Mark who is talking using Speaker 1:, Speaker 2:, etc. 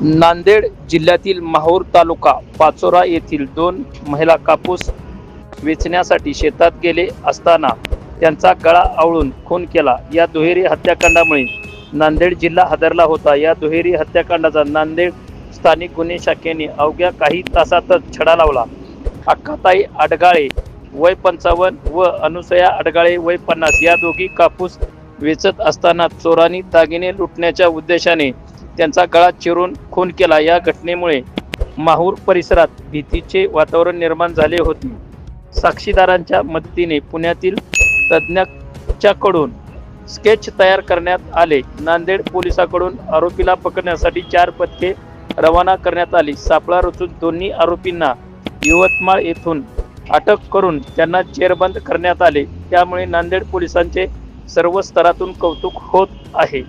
Speaker 1: नांदेड जिल्ह्यातील माहूर तालुका पाचोरा येथील दोन महिला कापूस वेचण्यासाठी शेतात गेले असताना त्यांचा गळा आवळून खून केला. या दुहेरी हत्याकांडामुळे नांदेड जिल्हा हादरला होता. या दुहेरी हत्याकांडाचा नांदेड स्थानिक गुन्हे शाखेने अवघ्या काही तासातच छडा लावला. अक्काताई अडगाळे वय पंचावन्न व अनुसया अडगाळे वय पन्नास या दोघी कापूस वेचत असताना चोरांनी दागिने लुटण्याच्या उद्देशाने त्यांचा गळा चिरून खून केला. या घटनेमुळे माहूर परिसरात भीतीचे वातावरण निर्माण झाले होते. साक्षीदारांच्या मदतीने पुण्यातील तज्ज्ञाच्याकडून स्केच तयार करण्यात आले. नांदेड पोलिसांकडून आरोपीला पकडण्यासाठी चार पथके रवाना करण्यात आली. सापळा रचून दोन्ही आरोपींना यवतमाळ येथून अटक करून त्यांना चेरबंद करण्यात आले. त्यामुळे नांदेड पोलिसांचे सर्व स्तरातून कौतुक होत आहे.